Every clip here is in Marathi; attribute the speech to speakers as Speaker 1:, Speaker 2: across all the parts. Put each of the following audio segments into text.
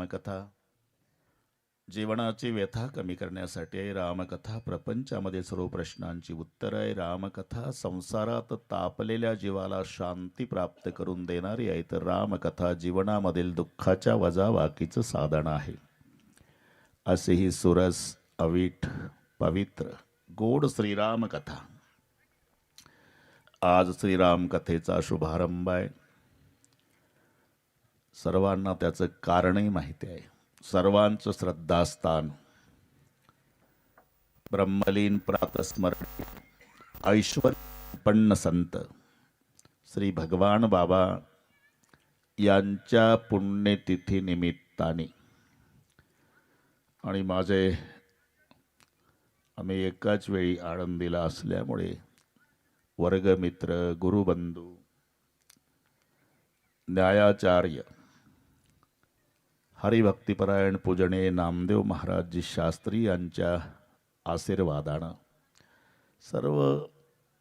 Speaker 1: रामकथा. जीवनाची व्यथा कमी करण्यासाठी आहे रामकथा प्रपंचामध्ये सर्व प्रश्नांची उत्तर आहे रामकथा संसारात तापलेल्या जीवाला शांती प्राप्त करून देणारी आहे तर रामकथा जीवनामधील दुःखाच्या वजावाकीचं साधन आहे. असे ही सुरस अवीट पवित्र गोड श्रीराम कथा आज श्रीराम कथेचा शुभारंभ आहे. सर्वांना त्याचं कारणही माहिती आहे. सर्वांचं श्रद्धास्थान. ब्रह्मलीन प्रातस्मरण. ऐश्वर्यपन्न संत. श्री भगवान बाबा यांच्या पुण्यतिथीनिमित्ताने आणि माझे आम्ही एकाच वेळी आळंदीला असल्यामुळे वर्गमित्र गुरुबंधू न्यायाचार्य हरिभक्तिपरायण पूजने नामदेव महाराजजी शास्त्री यांच्या आशीर्वादानं सर्व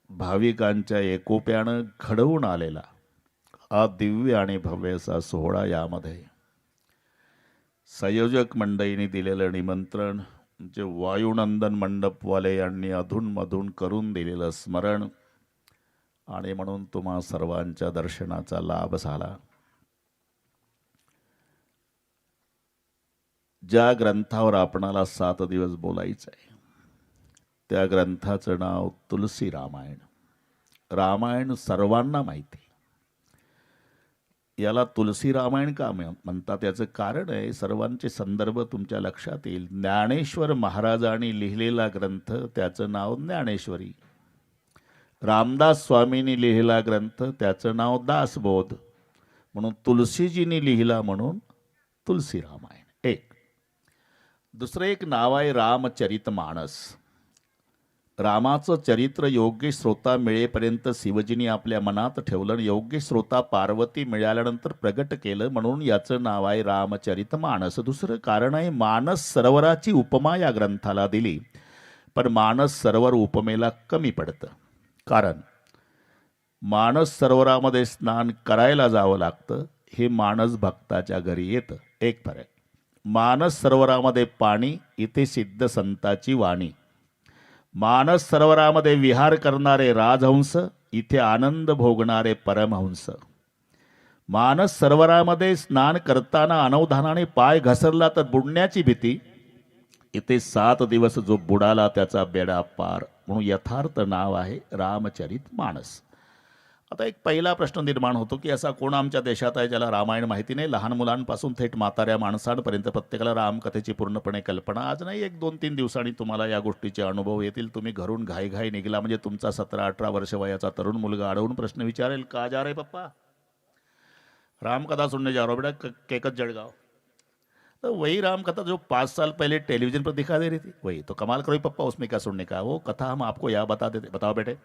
Speaker 1: भाविकांच्या एकोप्यानं घडवून आलेला हा दिव्य आणि भव्य असा सोहळा यामध्ये. संयोजक मंडळींनी दिलेलं निमंत्रण जे वायुनंदन मंडपवाले यांनी अधूनमधून करून दिलेलं स्मरण आणि म्हणून तुम्हा सर्वांच्या दर्शनाचा लाभ झाला. ज्या ग्रंथावर आपणाला सात दिवस बोलायचं आहे त्या ग्रंथाचं नाव तुलसी रामायण. रामायण सर्वांना माहिती. याला तुलसी रामायण का म्हणतात? याचं कारण आहे सर्वांचे संदर्भ तुमच्या लक्षात येईल. ज्ञानेश्वर महाराजांनी लिहिलेला ग्रंथ त्याचं नाव ज्ञानेश्वरी. रामदास स्वामींनी लिहिलेला ग्रंथ त्याचं नाव दासबोध. म्हणून तुलसीजींनी लिहिला म्हणून तुलसी रामायण. दुसरं एक नाव आहे रामचरित माणस रामाचं चरित्र योग्य श्रोता मिळेपर्यंत शिवजींनी आपल्या मनात ठेवलं योग्य श्रोता पार्वती मिळाल्यानंतर प्रगट केलं म्हणून याचं नाव आहे रामचरित माणस दुसरं कारण आहे मानस सरोवराची उपमा या ग्रंथाला दिली. पण मानस सरोवर उपमेला कमी पडतं. कारण मानस सरोवरामध्ये स्नान करायला जावं लागतं हे मानस भक्ताच्या घरी येतं. एक फरक. मानस सरोवरामध्ये पाणी इथे सिद्ध संताची वाणी. मानस सरोवरामध्ये विहार करणारे राजहंस इथे आनंद भोगणारे परमहंस. मानस सरोवरामध्ये स्नान करताना अनवधानाने पाय घसरला तर बुडण्याची भीती. इथे सात दिवस जो बुडाला त्याचा बेडा पार. म्हणून यथार्थ नाव आहे रामचरित मानस. आता एक पहिला प्रश्न निर्माण होतो की असा कोण आमच्या देशात आहे ज्याला रामायण माहिती नाही? लहान मुलांपासून थेट म्हाताऱ्या माणसांपर्यंत प्रत्येकाला रामकथेची पूर्णपणे कल्पना. आज नाही एक दोन तीन दिवसांनी तुम्हाला या गोष्टीचे अनुभव येतील. तुम्ही घरून घाईघाई निघला म्हणजे तुमचा सतरा अठरा वर्ष वयाचा तरुण मुलगा अडवून प्रश्न विचारेल का जा रे पप्पा? रामकथा सुनने जा रहा बेटा केकत जळगाव. तो वही राम कथा जो पाँच साल पहले टेलीविजन पर दिखा दे रही थी वही तो कमाल करो पप्पा उसमें क्या सुनने का वो कथा हम आपको या बता देते बताओ बेटे।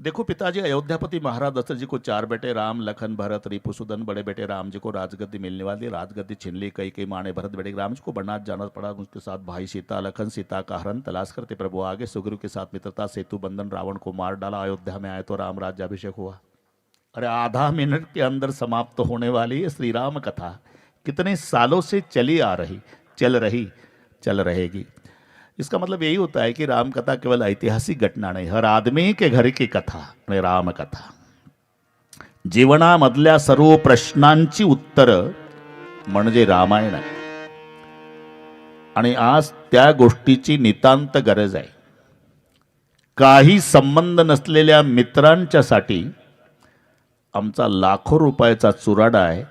Speaker 1: देखो पिताजी, अयोध्यापति महाराज दशरथ जी को चार बेटे, राम, लखन, भरत रिपुसुदन बड़े बेटे, राम जी को राजगद्दी मिलने वाली, राजगद्दी छीन ली कई कई, माने, भरत, बेटे, राम जी को बनारस जाना पड़ा, उसके साथ भाई सीता, लखन, सीता का हरण, तलाश करते प्रभु आगे, सुग्रीव के साथ मित्रता, सेतु, बंधन, रावण को मार डाला, अयोध्या में आए तो राम राज्याभिषेक हुआ। अरे आधा मिनट के अंदर समाप्त तो होने वाली श्री राम कथा कितने सालों से चली आ रही, चल रही, चल रहेगी। इसका मतलब यही होता है कि राम कथा केवल ऐतिहासिक घटना नाही हर आदमी के घर की कथा आणि राम कथा जीवनामधल्या सर्व प्रश्नांची उत्तरं म्हणजे रामायण आहे। आणि आज त्या गोष्टीची नितांत गरज आहे। काही संबंध नसलेल्या मित्रांच्यासाठी आमचा लाखो रुपयाचा चुराडा आहे।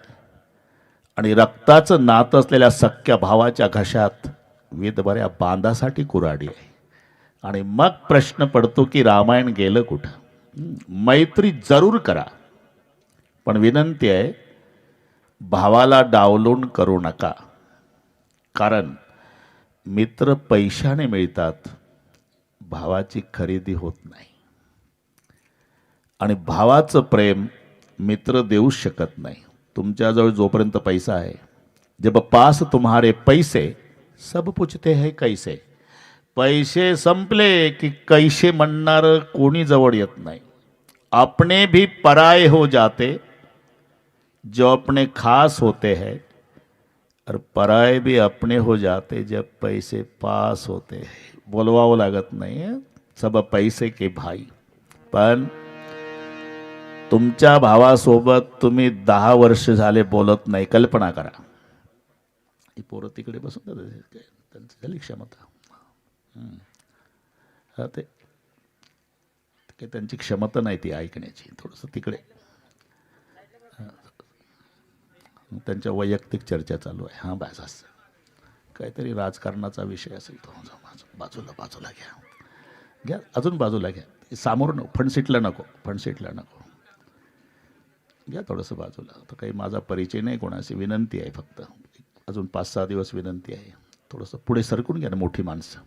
Speaker 1: आणि रक्ताचं नातं असलेल्या सख्या भावाच्या घशात वेदभऱ्या बांधासाठी कुराडी आहे. आणि मग प्रश्न पडतो की रामायण गेलं कुठं? मैत्री जरूर करा. पण विनंती आहे भावाला डावलून करू नका. कारण मित्र पैशाने मिळतात भावाची खरेदी होत नाही. आणि भावाचं प्रेम मित्र देऊ शकत नाही. तुमच्याजवळ जोपर्यंत पैसा आहे जब पास तुम्हारे पैसे सब पूछते है कैसे। पैसे संपले की कैसे म्हणणार कोणी जवळ येत नाही। अपने भी पराय हो जाते जो अपने खास होते हैं और पराय भी अपने हो जाते जब पैसे पास होते हैं। बोलवावं लागत नाही सब पैसे के भाई। पण तुमच्या भावासोबत तुम्ही दहा वर्ष झाले बोलत नाही कल्पना करा। ही पोरं तिकडे बसून जातात. काय त्यांची झाली क्षमता. हा ते काही त्यांची क्षमता नाही ती ऐकण्याची थोडंसं तिकडे. त्यांच्या वैयक्तिक चर्चा चालू आहे. हां बस असं काहीतरी राजकारणाचा विषय असेल तो. बाजू- बाजूला बाजूला घ्या. घ्या अजून बाजूला घ्या. सामोर नको. फणसीटला नको. फणसीटला नको. घ्या थोडंसं बाजूला. तर काही माझा परिचय नाही कोणाशी. विनंती आहे फक्त. अजून पाच सहा दिवस विनंती आहे. थोडंसं पुढे सरकून घ्या ना मोठी माणसं.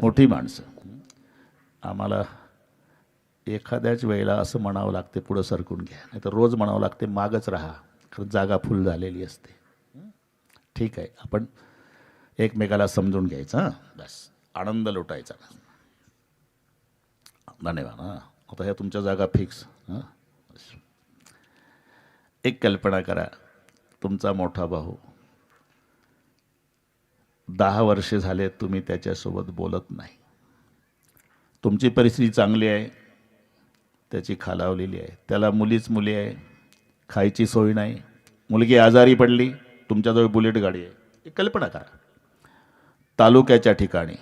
Speaker 1: मोठी माणसं. आम्हाला एखाद्याच वेळेला असं म्हणावं लागते पुढं सरकून घ्या. नाही तर रोज म्हणावं लागते मागच राहा. खरं जागा फुल झालेली असते. ठीक आहे. आपण एकमेकाला समजून घ्यायचं हां? बस. आनंद लुटायचा. धन्यवाद हां? आता ह्या तुमच्या जागा फिक्स हां. एक कल्पना करा. तुमचा मोठा भाऊ दहा वर्षे झाले तुम्ही त्याच्यासोबत बोलत नाही. तुमची परिस्थिती चांगली आहे. त्याची खालावलेली आहे. त्याला मुलीच मुली आहे. खायची सोय नाही. मुलगी आजारी पडली. तुमच्याजवळ बुलेट गाडी आहे. एक कल्पना करा. तालुक्याच्या ठिकाणी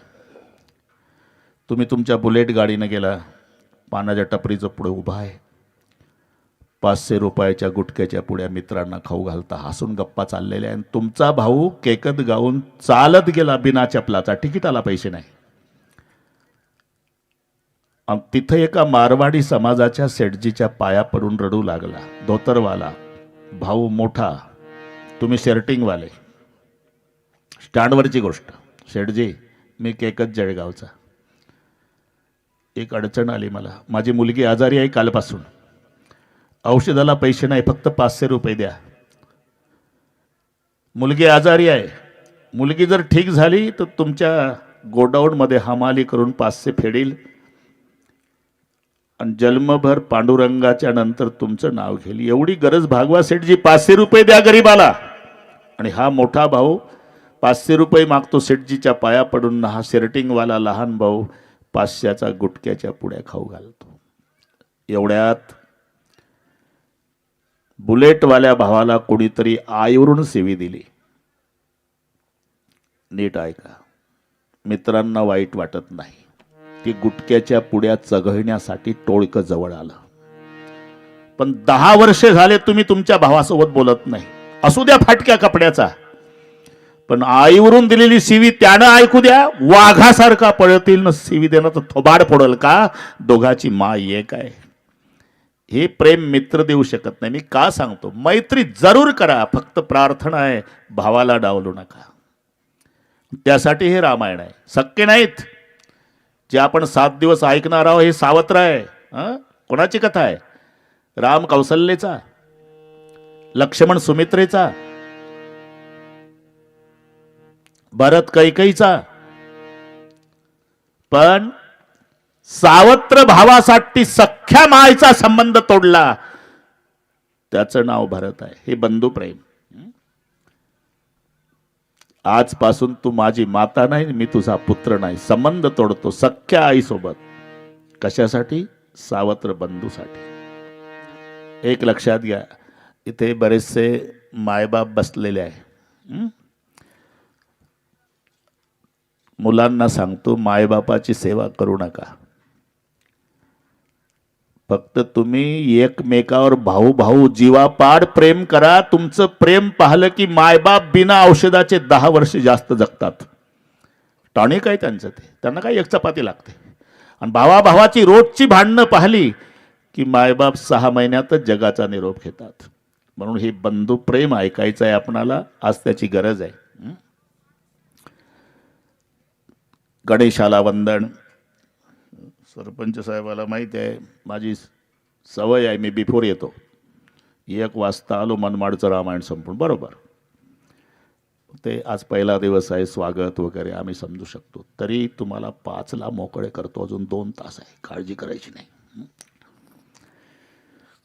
Speaker 1: तुम्ही तुमच्या बुलेट गाडीनं गेला. पानाच्या टपरीचं पुढे उभा आहे. पाचशे रुपयाच्या गुटक्याच्या पुढ्या मित्रांना खाऊ घालता हसून गप्पा चाललेल्या आहे आणि तुमचा भाऊ केकत गाऊन चालत गेला बिना चपलाचा तिकिटाला पैसे नाही. तिथं एका मारवाडी समाजाच्या सेटजीच्या पाया पडून रडू लागला. धोतरवाला भाऊ मोठा तुम्ही शर्टिंगवाले. स्टँडवरची गोष्ट. शेटजी मी केकत जळगावचा. एक अडचण आली मला. माझी मुलगी आजारी आहे कालपासून. औषधाला पैसे नाही फक्त पाचशे रुपये द्या. मुलगी आजारी आहे. मुलगी जर ठीक झाली तर तुमच्या गोडाऊनमध्ये हमाली करून पाचशे फेडील. आणि जन्मभर पांडुरंगाच्या नंतर तुमचं नाव घेईल. एवढी गरज भागवा सेठजी पाचशे रुपये द्या गरीबाला. आणि हा मोठा भाऊ पाचशे रुपये मागतो सेठजीच्या पाया पडून हा शेरटिंगवाला लहान भाऊ पाचशेचा गुटक्याच्या पुड्या खाऊ घालतो. एवढ्यात बुलेटवाल्या भावाला कोणीतरी आईवरून सेवी दिली. नीट ऐका. मित्रांना वाईट वाटत नाही. ती गुटक्याच्या पुड्या चघळण्यासाठी टोळकं जवळ आलं. पण दहा वर्षे झाले तुम्ही तुमच्या भावासोबत बोलत नाही. असू द्या फाटक्या कपड्याचा. पण आईवरून दिलेली सीवी त्यानं ऐकू द्या. वाघासारखा पळतील न सीवी देणं तर थोबाड फोडल का? दोघाची माय एक आहे. हे प्रेम मित्र देऊ शकत नाही. मी का सांगतो? मैत्री जरूर करा. फक्त प्रार्थना आहे. भावाला डावलू नका. त्यासाठी हे रामायण आहे. शक्य नाहीत. जे आपण सात दिवस ऐकणार आहोत हे सावत्र आहे. कोणाची कथा आहे? राम कौसल्येचा? लक्ष्मण सुमित्रेचा? भरत कैकईचा पण सावत्र भावासाठी सख्या मायचा संबंध तोडला. त्याचं नाव भरत आहे. हे बंधू प्रेम. आजपासून तू माझी माता नाही मी तुझा पुत्र नाही. संबंध तोडतो सख्या आईसोबत. कशासाठी? सावत्र बंधूसाठी. एक लक्षात घ्या. इथे बरेचसे मायबाप बसलेले आहे मुलांना सांगतो मायबापाची सेवा करू नका. फक्त तुम्ही एकमेकावर भाऊ भाऊ जीवापाड प्रेम करा. तुमचं प्रेम पाहिलं की मायबाप बिना औषधाचे दहा वर्ष जास्त जगतात. टॉनिक आहे त्यांचं ते. त्यांना काय एक चपाती लागते. आणि भावा भावाची रोजची भांडणं पाहिली की मायबाप सहा महिन्यातच जगाचा निरोप घेतात. म्हणून हे बंधू प्रेम ऐकायचं आहे आपणाला. आज त्याची गरज आहे. गणेशाला वंदन. सरपंच साहेबाला माहीत आहे माझी सवय आहे मी बिफोर येतो. एक वाजता आलो मनमाडचं रामायण संपून बरोबर. ते आज पहिला दिवस आहे स्वागत वगैरे आम्ही समजू शकतो. तरी तुम्हाला पाचला मोकळे करतो अजून दोन तास आहे काळजी करायची नाही.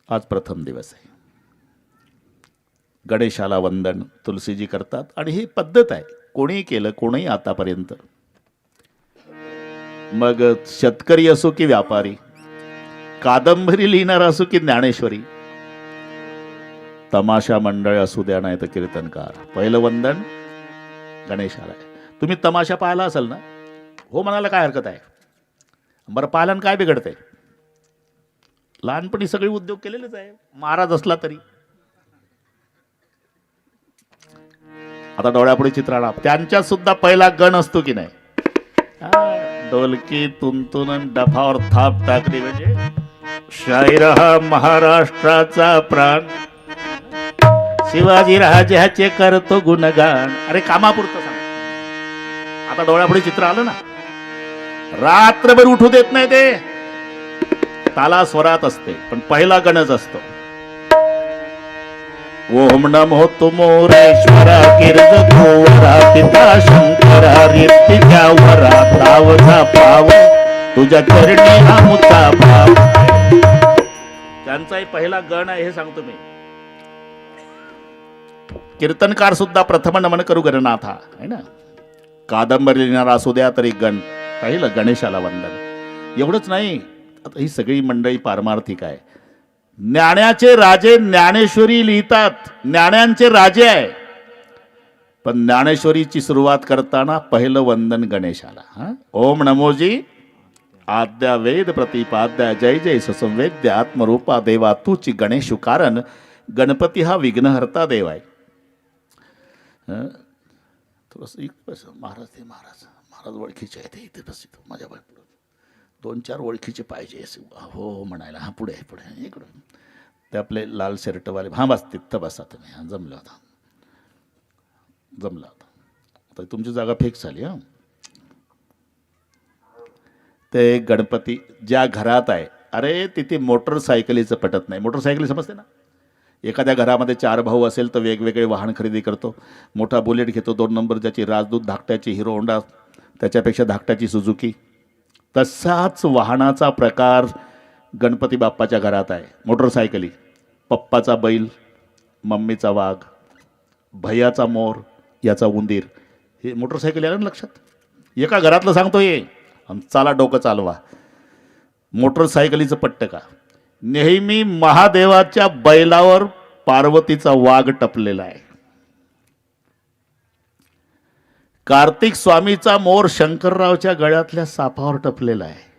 Speaker 1: आज प्रथम दिवस आहे. गणेशाला वंदन तुलसीजी करतात आणि ही पद्धत आहे. कोणीही केलं कोणी आतापर्यंत मग शेतकरी असो की व्यापारी कादंबरी लिहिणारा असो की ज्ञानेश्वरी तमाशा मंडळ असू द्या नाही तर कीर्तनकार. पहिलं वंदन गणेशाला आहे तुम्ही तमाशा पाहिला असेल ना? हो म्हणाला काय हरकत आहे? बरं पालन काय बिघडतंय? लहानपणी सगळे उद्योग केलेलेच आहे. महाराज असला तरी. आता डोळ्यापुढे चित्राणा त्यांच्यात सुद्धा पहिला गण असतो की नाही? हा, डोलकी तुंतुन डफावर थाप टाकली म्हणजे शाहीर हा महाराष्ट्राचा प्राण. शिवाजी राजाचे करतो गुणगान. अरे कामापुरतं सांग. आता डोळ्यापुढे चित्र आलं ना. रात्रभर उठू देत नाही ते. ताला स्वरात असते पण पहिला गणज असतो. ओम नमो तुमोरेश्वरा कीर्ज गोवरा पिता शंकरा रीतीच्या वरा तावचा पाव तुझ्या चरणी हा भाव. त्यांचाही पहिला गण आहे हे सांगतो मी. कीर्तनकार सुद्धा प्रथम नमन करू गणनाथा है ना? कादंबरी लिहिणारा असू द्या तरी गण पहिलं? गणेशाला वंदन. एवढंच नाही आता ही सगळी मंडळी पारमार्थिक आहे. ज्ञाण्याचे राजे ज्ञानेश्वरी लिहितात. ज्ञाण्यांचे राजे आहे. पण ज्ञानेश्वरीची सुरुवात करताना पहिलं वंदन गणेशाला. ओम नमोजी आद्या वेद प्रतिपाद्या जय जय ससंवेद्य आत्मरूपा देवा तूची गणेशु कारण गणपती हा विघ्नहर्ता देव आहे. हं? थोडंसं महाराज ते महाराज. महाराज ओळखीचे आहे ते इथे बस माझ्या बाय दोन चार ओळखीचे पाहिजे असे. हो हो म्हणायला हां पुढे पुढे इकडं ते आपले लाल शर्टवाले हां बस तिथं बसा तुम्ही हां जमलं होता जमलं होता आता तुमची जागा फिक्स झाली हां. ते गणपती ज्या घरात आहे अरे तिथे मोटरसायकलीचं पटत नाही. मोटरसायकली समजते ना? एखाद्या घरामध्ये चार भाऊ असेल तर वेगवेगळे वाहन खरेदी करतो. मोठा बुलेट घेतो दोन नंबर ज्याची राजदूत धाकट्याची हिरो होंडा त्याच्यापेक्षा धाकट्याची सुझुकी तसाच वाहनाचा प्रकार गणपती बाप्पाच्या घरात आहे. मोटरसायकली पप्पाचा बैल मम्मीचा वाघ भैयाचा मोर याचा उंदीर. हे मोटरसायकल आलं ना लक्षात? एका घरातलं सांगतो ये आणि चाला डोकं चालवा. मोटरसायकलीचं पट्ट का? नेहमी महादेवाच्या बैलावर पार्वतीचा वाघ टपलेला आहे. कार्तिक स्वामीचा मोर शंकररावच्या गळ्यातल्या सापावर टपलेला आहे.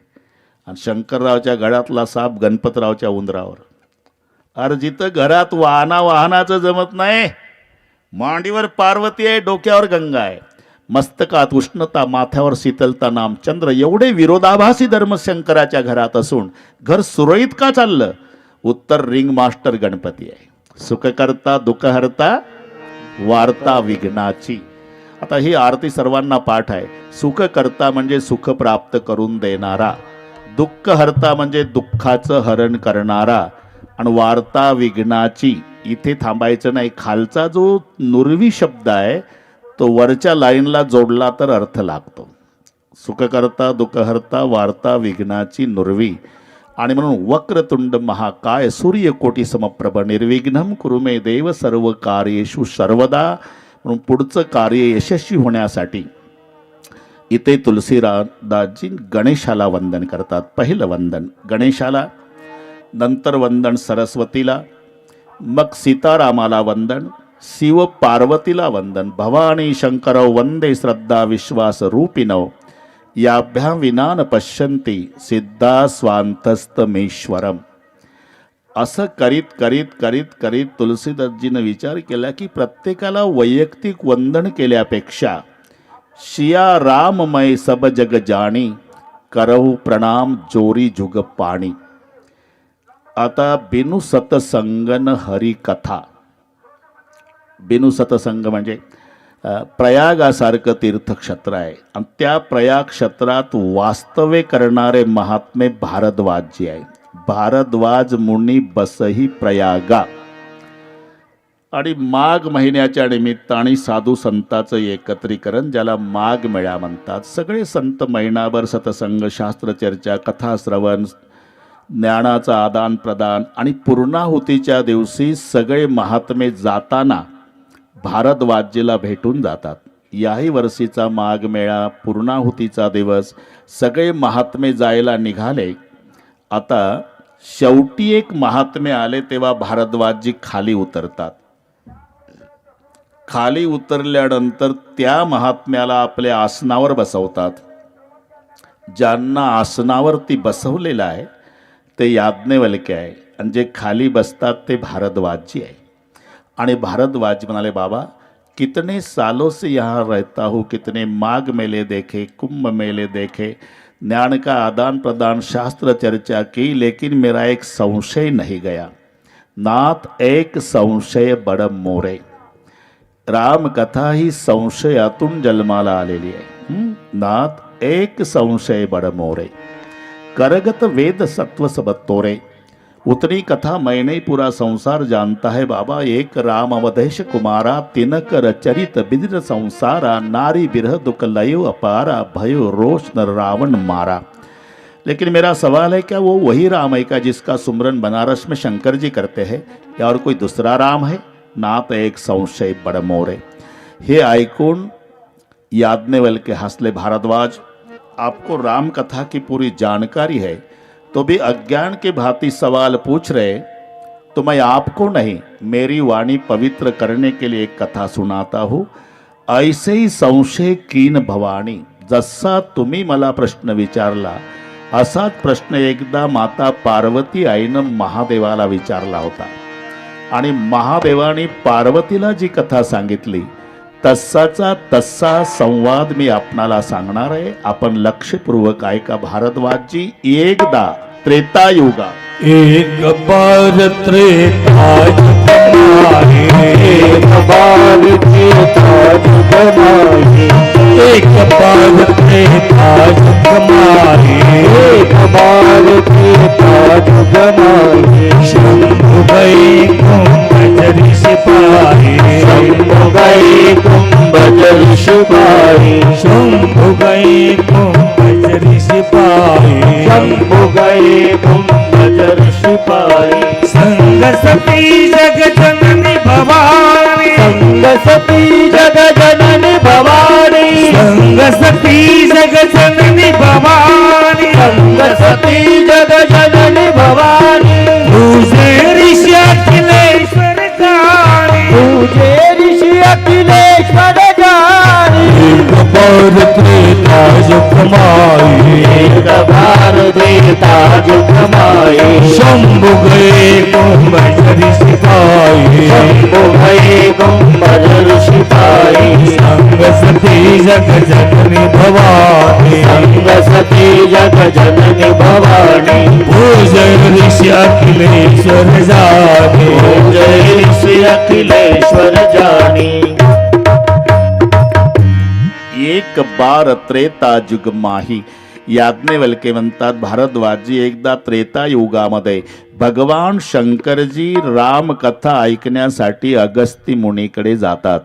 Speaker 1: आणि शंकररावच्या गळ्यातला साप गणपतरावच्या उंदरावर. अरे जिथं घरात वाहना वाहनाचं जमत नाही. मांडीवर पार्वती आहे डोक्यावर गंगा आहे. मस्तकात उष्णता माथ्यावर शीतलता नाम चंद्र. एवढे विरोधाभासी धर्म शंकराच्या घरात असून घर सुरळीत का चाललं? उत्तर रिंग मास्टर गणपती आहे. सुखकर्ता दुःखहर्ता वार्ता विघ्नाची. आता ही आरती सर्वांना पाठ आहे. सुख करता म्हणजे सुख प्राप्त करून देणारा. दुःख हरता म्हणजे दुःखाचं हरण करणारा. आणि वार्ता विघ्नाची इथे थांबायचं नाही. खालचा जो नुरवी शब्द आहे तो वरच्या लाईनला जोडला तर अर्थ लागतो. सुखकर्ता दुःखहर्ता वार्ता विघ्नाची नुरवी. आणि म्हणून वक्रतुंड महाकाय सूर्यकोटी समप्रभ निर्विघ्नम कुरुमे देव सर्व कार्येषु सर्वदा. म्हणून पुढचं कार्य यशस्वी होण्यासाठी इथे तुलसीदासजी गणेशाला वंदन करतात. पहिलं वंदन गणेशाला नंतर वंदन सरस्वतीला मग सीतारामाला वंदन शिव पार्वतीला वंदन भवानी शंकरौ वंदे श्रद्धा विश्वास रूपिनव याभ्या विना न पश्यन्ति सिद्धा स्वांतस्तमेश्वरम असं करीत करीत करीत करीत तुलसीदासजीनं विचार केला की प्रत्येकाला वैयक्तिक वंदन केल्यापेक्षा शिया राममय सब जग जाणी करहू प्रणाम जोरी जुग पाणी. आता बिनु सतसंगन हरी कथा. बिनु सतसंग म्हणजे प्रयागासारखं तीर्थक्षेत्र आहे. आणि त्या प्रयाग क्षेत्रात वास्तव्य करणारे महात्मे भारद्वाज जे आहे भारद्वाज मुनी बसही प्रयागा. आणि माघ महिन्याच्या निमित्ताने साधू संताचं एकत्रीकरण ज्याला माघ मेळा म्हणतात. सगळे संत महिनाभर सतसंग शास्त्रचर्चा कथा श्रवण ज्ञानाचं आदान प्रदान आणि पूर्णाहुतीच्या दिवशी सगळे महात्मे जाताना भारद्वाजीला भेटून जातात. याही वर्षीचा माघ मेळा पूर्णाहुतीचा दिवस सगळे महात्मे जायला निघाले. आता शेवटी एक महात्मे आले तेव्हा भारद्वाजी खाली उतरतात. खाली उतरल्यानंतर त्या महात्म्याला आपल्या आसनावर बसवतात. ज्यांना आसनावरती बसवलेलं आहे ते याज्ञवल्के आहे. आणि जे खाली बसतात ते भारद्वाजी आहे. आणि भारद्वाज म्हणाले बाबा कितने सालों से यहाँ रहता हूँ कितने माघ मेले देखे कुंभ मेले देखे ज्ञान का आदान प्रदान शास्त्र चर्चा की, लेकिन मेरा एक संशय नहीं गया। नाथ एक संशय बड मोरे। राम कथा ही संशयातून जन्माला आलेली ले लिए। नाथ एक संशय बड मोरे। करगत वेद सत्व सबत्तोरे तोरे। उतनी कथा मैंने पूरा संसार जानता है बाबा। एक राम अवधेश कुमारा, तिनक चरित बिदिर संसारा, नारी बिरह दुख लयो अपारा, भयो रोष न रावण मारा। लेकिन मेरा सवाल है, क्या वो वही राम है का जिसका सुमरन बनारस में शंकर जी करते हैं, या और कोई दूसरा राम है? ना तो एक संशय बडमोरे हे ऐकून याज्ञवल के हंसले भारद्वाज, आपको राम कथा की पूरी जानकारी है। तो भी अज्ञान के भांति सवाल पूछ रहे तो मैं आपको नहीं मेरी वाणी पवित्र करने के लिए एक कथा सुनाता हूँ। ऐसे ही संशय कीन भवानी जसा तुम्ही मला प्रश्न विचारला असाच प्रश्न एकदा माता पार्वती आईनं महादेवाला विचारला होता. आणि महादेवाने पार्वतीला जी कथा सांगितली तसाचा तसा संवाद मी आपणाला सांगणार आहे. आपण लक्षपूर्वक ऐका भारद्वाजजी. एकदा त्रेतायुगा.
Speaker 2: एक बार त्रेता जगमाहे एक बार त्रेता एक बार त्रेता एक बार त्रेता जगमाहे कुम गई कुंभजरी सिपाही शंभु गई कुंभजरी सिपाही शंभु गई कुंभजरी सिपाही शंभु गई कुंभजर सिपाही संग सती जग जननी भवानी संग सती जग जननी भवानी. संग सती जग जननी भवानी संग सती जग जननी भवानी. तुझे ऋषी जाणी तुझे ऋषी अखिलेश्वर जाणी बार त्रेता जुगमाई एक बार देता जुगमाई शंभु गए कुंभजरी सिपाही शंभु गए कुंभजरी सिपाही संग सती जग जननी भवानी संग सती जग जननी भवानी। पूजन ऋषि अखिलेश्वर जानी। पूजन ऋषि अखिलेश्वर जानी।
Speaker 1: एक बार त्रेता युग माही। याज्ञवल्के म्हणतात भारद्वाजी एकदा त्रेता युगामध्ये भगवान शंकरजी रामकथा ऐकण्यासाठी अगस्ती मुनीकडे जातात.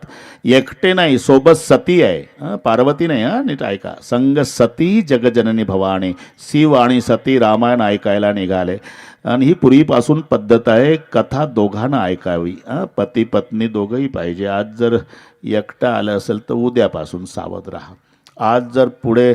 Speaker 1: एकटे नाही सोबत सती आहे. पार्वती नाही हा नीट ऐका. संग सती जगजननी भवानी. शिव आणि सती रामायण ऐकायला निघाले. आणि ही पूर्वीपासून पद्धत आहे कथा दोघांना ऐकावी. पती पत्नी दोघंही पाहिजे. आज जर एकटा आलं असेल तर उद्यापासून सावध राहा. आज जर पुढे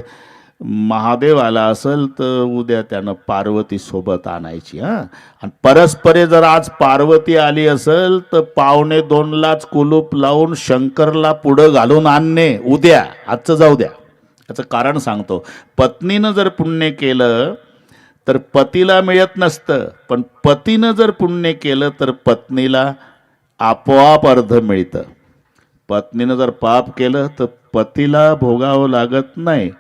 Speaker 1: महादेव आला असेल तर उद्या त्यानं पार्वती सोबत आणायची हां. आणि परस्परे जर आज पार्वती आली असेल तर पावणे दोनलाच कुलूप लावून शंकरला पुढं घालून आणणे उद्या. आजचं जाऊ द्या. याचं कारण सांगतो. पत्नीनं जर पुण्य केलं तर पतीला मिळत नसतं. पण पतीनं जर पुण्य केलं तर पत्नीला आपोआप अर्ध मिळतं. पत्नीनं जर पाप केलं तर पतीला भोगावं लागत नाही.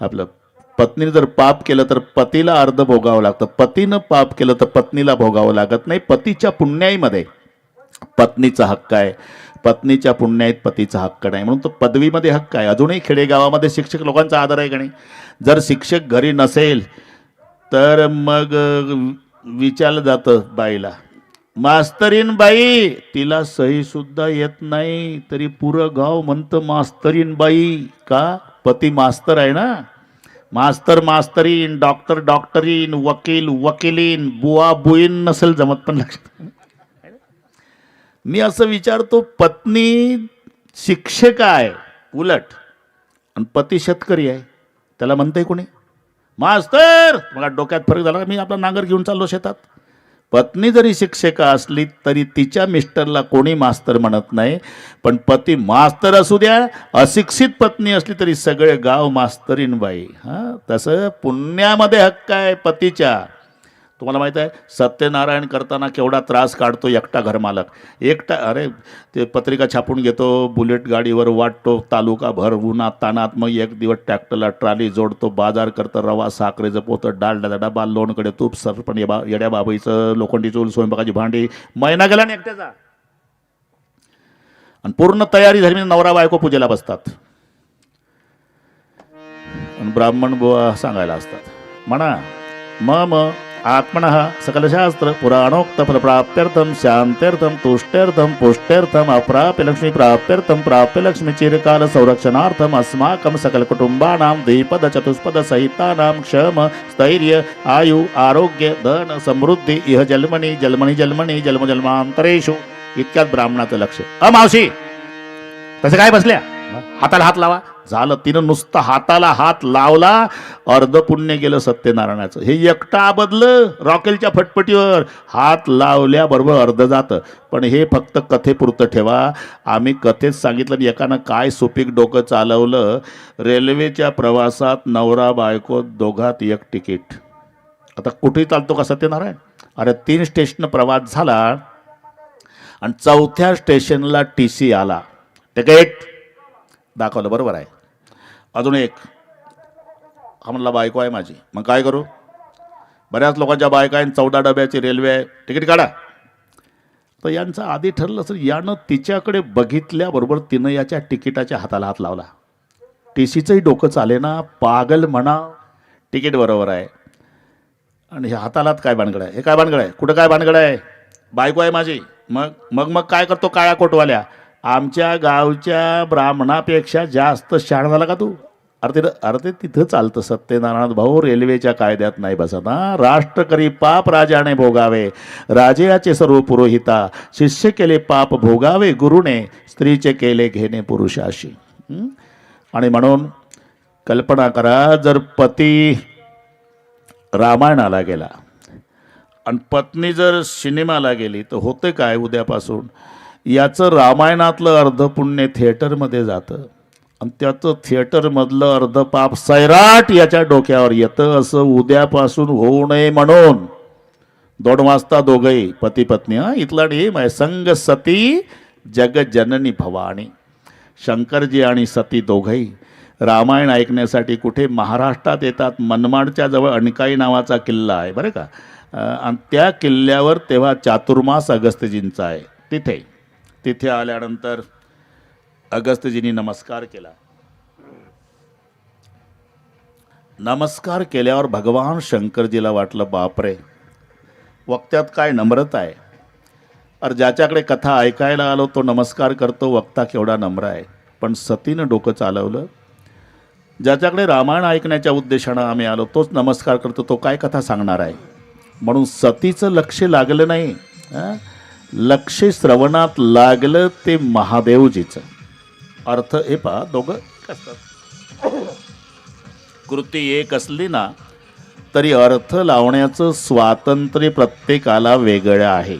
Speaker 1: आपलं पत्नी जर पाप केलं तर पतीला अर्ध भोगावं लागतं. पतीनं पाप केलं तर पत्नीला भोगावं लागत नाही. पतीच्या पुण्याईमध्ये पत्नीचा हक्क आहे. पत्नीच्या पुण्याईत पतीचा हक्क नाही. म्हणून तो पदवीमध्ये हक्क आहे. अजूनही खेडेगावामध्ये शिक्षक लोकांचा आदर आहे का नाही? जर शिक्षक घरी नसेल तर मग विचारलं जातं बाईला मास्तरीन बाई तिला सही सुद्धा येत नाही. तरी पुरं गाव म्हणतं मास्तरीन बाई का? पती मास्तर आहे ना? मास्तर मास्तरीन डॉक्टर डॉक्टरीन वकील वकिलीन बुवा बुईन नसेल जमत पण लक्षात. मी असं विचारतो पत्नी शिक्षक आहे उलट आणि पती शेतकरी आहे त्याला म्हणतंय कोणी? मास्तर! मला डोक्यात फरक झाला मी आपला नांगर घेऊन चाललो शेतात. पत्नी जरी शिक्षिका असली तरी तिच्या मिस्टरला कोणी मास्तर म्हणत नाही पण पती मास्तर असू द्या अशिक्षित पत्नी असली तरी सगळे गाव मास्तरीन बाई हां तसं पुण्यामध्ये हक्क आहे पतीच्या. तुम्हाला माहीत आहे सत्यनारायण करताना केवढा त्रास काढतो एकटा घरमालक एकटा अरे ते पत्रिका छापून घेतो बुलेट गाडीवर वाटतो तालुका भर उन्हात तानात मग एक दिवस ट्रॅक्टरला ट्राली जोडतो बाजार करतं रवा साखरेचं पोतं डाळ डबा लोणकडे तूप सरपण येबा येड्या बाबाईचं लोखंडी चूल स्वयंपाकाची भांडी महिना गेला ना एकट्याचा. आणि पूर्ण तयारी झाली म्हणजे नवरा बायको पूजेला बसतात. आणि ब्राह्मण बुवा सांगायला असतात. म्हणा म म आत्मन सकलशास्त्र पुराणोक्त फलप्राप्त्यर्थम शांत्यर्थम तुष्ट्यर्थम पुष्ट्यर्थम अप्राप्य लक्ष्मी प्राप्त्यर्थम प्राप्य लक्ष्मी चिरकाल संरक्षणार्थम अस्माकं सकल कुटुंबानां द्विपद चतुष्पद सहितानां क्षम स्थैर्य आयु आरोग्य धन समृद्धी इह जन्मनी जन्मनी जन्मनी जन्म जन्मांतरेषु। इतक्यात ब्राह्मणाचं लक्ष। अ मावशी! तसं काय बसल्या? हाताला हात लावा. झालं तिनं नुसतं हाताला हात लावला अर्ध पुण्य गेलं सत्यनारायणाचं. हे एकटा बदलं रॉकेलच्या फटफटीवर हात लावल्याबरोबर अर्ध जातं. पण हे फक्त कथेपुरतं ठेवा. आम्ही कथेत सांगितलं एकानं काय सुपीक डोकं चालवलं? रेल्वेच्या प्रवासात नवरा बायको दोघात एक तिकीट. आता कुठेही चालतो का सत्यनारायण? अरे तीन स्टेशन प्रवास झाला आणि चौथ्या स्टेशनला टी सी आला. तिकीट दाखवलं. बरोबर आहे. अजून एक. हा म्हणला बायको आहे माझी. मग काय करू? बऱ्याच लोकांच्या बायका आहे चौदा डब्याची रेल्वे आहे. तिकीट काढा. तर यांचं आधी ठरलं सर यानं तिच्याकडे बघितल्याबरोबर तिनं याच्या तिकिटाच्या हाताला हात लावला. टी सीचंही डोकं चाले ना पागल म्हणा. तिकीट बरोबर आहे. आणि हे हाताला हात काय भानगड आहे? हे काय भानगड आहे? कुठं काय भानगड आहे? बायको आहे माझी. मग मग मग काय करतो? काळ्या कोटवाल्या. आमच्या गावच्या ब्राह्मणापेक्षा जास्त शहाण झाला का तू? अरे ते अरे ते तिथं चालतं सत्यनारायण भाऊ रेल्वेच्या कायद्यात नाही बसत राष्ट्र करी पाप राजाने भोगावे राजयाचे सर्व पुरोहिता शिष्य केले पाप भोगावे गुरुने स्त्रीचे केले घेणे पुरुषाशी. आणि म्हणून कल्पना करा जर पती रामायणाला गेला आणि पत्नी जर सिनेमाला गेली तर होते काय उद्यापासून? याचं रामायणातलं अर्ध पुण्य थिएटरमध्ये जातं. आणि त्याचं थिएटरमधलं अर्ध पाप सैराट याच्या डोक्यावर येतं. असं उद्यापासून होऊ नये म्हणून दोन वाजता दोघंही पती पत्नी हा इथला नियम आहे संग सती जग जननी भवानी. शंकरजी आणि सती दोघंही रामायण ऐकण्यासाठी कुठे महाराष्ट्रात येतात. मनमाडच्या जवळ अणकाई नावाचा किल्ला आहे बरं का? आणि त्या किल्ल्यावर तेव्हा चातुर्मास अगस्त्यजींचा आहे. तिथे. तिथे आल्यानंतर अगस्त्यजींनी नमस्कार केला. नमस्कार केल्यावर भगवान शंकरजीला वाटलं बापरे वक्त्यात काय नम्रता आहे. अरे ज्याच्याकडे कथा ऐकायला आलो तो नमस्कार करतो वक्ता केवढा नम्र आहे. पण सतीनं डोकं चालवलं. ज्याच्याकडे रामायण ऐकण्याच्या उद्देशानं आम्ही आलो तोच नमस्कार करतो तो काय कथा सांगणार आहे? म्हणून सतीचं लक्ष लागलं नाही लक्ष श्रवणात लागलं ते महादेवजीचं. अर्थ हे पहा दोघं असतात. कृती एक असली ना तरी अर्थ लावण्याचं स्वातंत्र्य प्रत्येकाला वेगळं आहे.